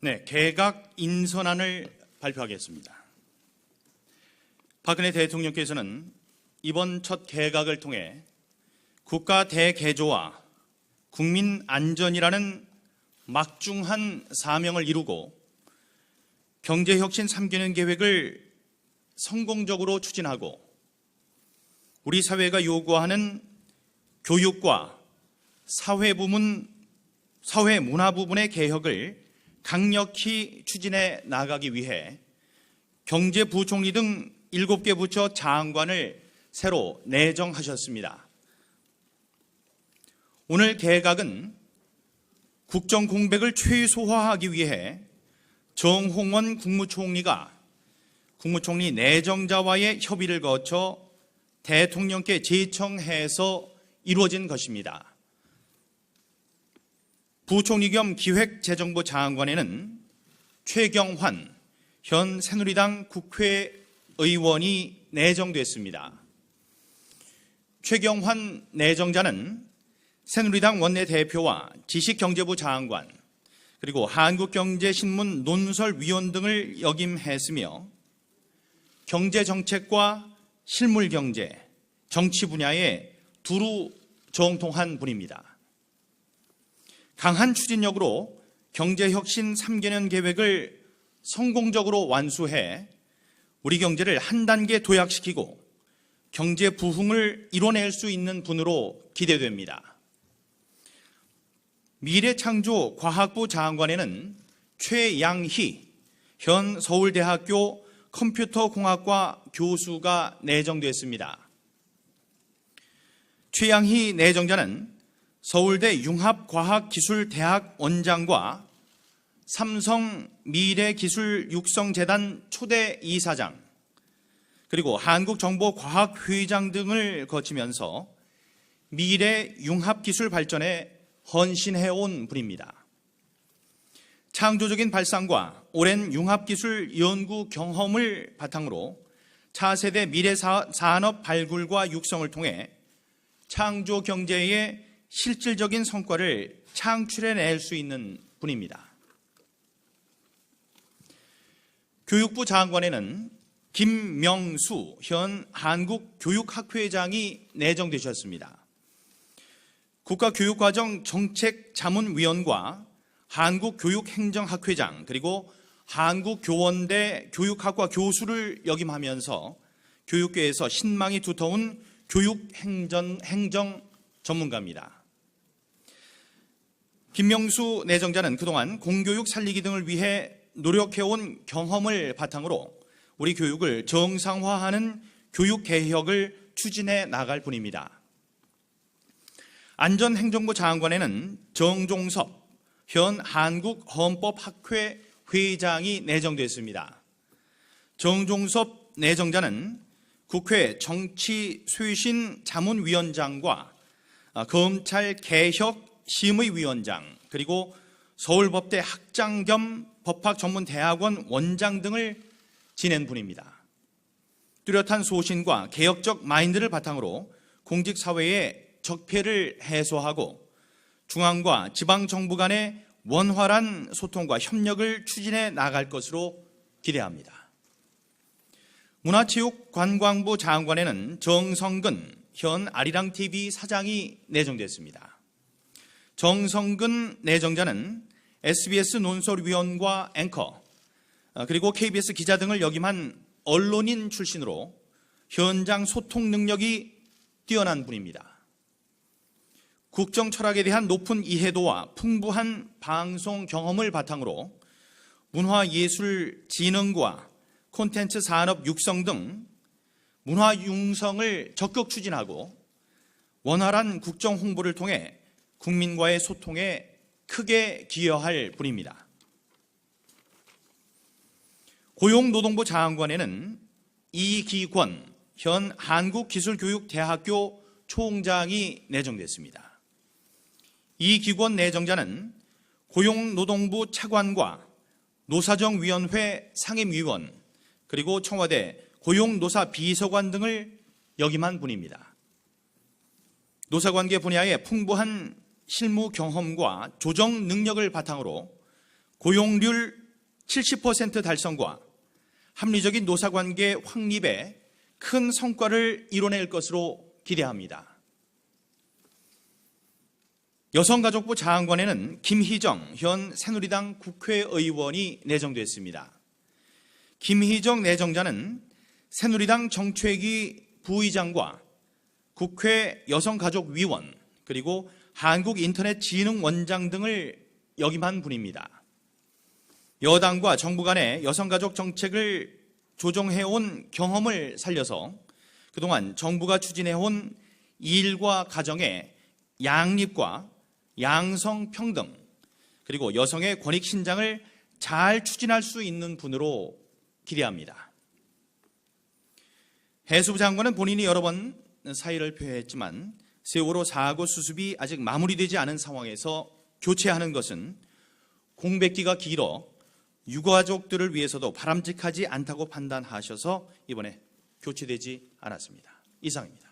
네, 개각 인선안을 발표하겠습니다. 박근혜 대통령께서는 이번 첫 개각을 통해 국가 대개조와 국민 안전이라는 막중한 사명을 이루고 경제혁신 3개년 계획을 성공적으로 추진하고 우리 사회가 요구하는 교육과 사회 부문, 사회 문화 부분의 개혁을 강력히 추진해 나가기 위해 경제부총리 등 7개 부처 장관을 새로 내정하셨습니다. 오늘 개각은 국정 공백을 최소화하기 위해 정홍원 국무총리가 국무총리 내정자와의 협의를 거쳐 대통령께 제청해서 이루어진 것입니다. 부총리 겸 기획재정부 장관에는 최경환 현 새누리당 국회의원이 내정됐습니다. 최경환 내정자는 새누리당 원내대표와 지식경제부 장관 그리고 한국경제신문 논설위원 등을 역임했으며 경제정책과 실물경제, 정치 분야에 두루 정통한 분입니다. 강한 추진력으로 경제혁신 3개년 계획을 성공적으로 완수해 우리 경제를 한 단계 도약시키고 경제 부흥을 이뤄낼 수 있는 분으로 기대됩니다. 미래창조 과학부 장관에는 최양희 현 서울대학교 컴퓨터공학과 교수가 내정됐습니다. 최양희 내정자는 서울대 융합과학기술대학 원장과 삼성 미래기술육성재단 초대 이사장 그리고 한국정보과학회장 등을 거치면서 미래 융합기술 발전에 헌신해온 분입니다. 창조적인 발상과 오랜 융합기술 연구 경험을 바탕으로 차세대 미래 산업 발굴과 육성을 통해 창조 경제의 실질적인 성과를 창출해 낼 수 있는 분입니다. 교육부 장관에는 김명수 현 한국교육학회장이 내정되셨습니다. 국가교육과정 정책자문위원과 한국교육행정학회장 그리고 한국교원대 교육학과 교수를 역임하면서 교육계에서 신망이 두터운 교육행정 행정 전문가입니다. 김명수 내정자는 그동안 공교육 살리기 등을 위해 노력해온 경험을 바탕으로 우리 교육을 정상화하는 교육 개혁을 추진해 나갈 분입니다. 안전행정부 장관에는 정종섭 현 한국헌법학회 회장이 내정됐습니다. 정종섭 내정자는 국회 정치쇄신 자문위원장과 검찰 개혁 심의위원장 그리고 서울법대 학장 겸 법학전문대학원 원장 등을 지낸 분입니다. 뚜렷한 소신과 개혁적 마인드를 바탕으로 공직사회의 적폐를 해소하고 중앙과 지방정부 간의 원활한 소통과 협력을 추진해 나갈 것으로 기대합니다. 문화체육관광부 장관에는 정성근 현 아리랑TV 사장이 내정됐습니다. 정성근 내정자는 SBS 논설위원과 앵커 어, 그리고 KBS 기자 등을 역임한 언론인 출신으로 현장 소통 능력이 뛰어난 분입니다. 국정 철학에 대한 높은 이해도와 풍부한 방송 경험을 바탕으로 문화예술진흥과 콘텐츠 산업 육성 등 문화 융성을 적극 추진하고 원활한 국정 홍보를 통해 국민과의 소통에 크게 기여할 분입니다. 고용노동부 장관에는 이기권 현 한국기술교육대학교 총장이 내정됐습니다. 이 기권 내정자는 고용노동부 차관과 노사정위원회 상임위원 그리고 청와대 고용노사 비서관 등을 역임한 분입니다. 노사관계 분야의 풍부한 실무 경험과 조정 능력을 바탕으로 고용률 70% 달성과 합리적인 노사관계 확립에 큰 성과를 이뤄낼 것으로 기대합니다. 여성가족부 장관에는 김희정 현 새누리당 국회의원이 내정됐습니다. 김희정 내정자는 새누리당 정최기 부의장과 국회 여성가족위원 그리고 한국인터넷진흥원장 등을 역임한 분입니다. 여당과 정부 간의 여성가족 정책을 조정해온 경험을 살려서 그동안 정부가 추진해온 일과 가정의 양립과 양성평등 그리고 여성의 권익 신장을 잘 추진할 수 있는 분으로 기대합니다. 해수부 장관은 본인이 여러 번 사의를 표했지만 세월호 사고 수습이 아직 마무리되지 않은 상황에서 교체하는 것은 공백기가 길어 유가족들을 위해서도 바람직하지 않다고 판단하셔서 이번에 교체되지 않았습니다. 이상입니다.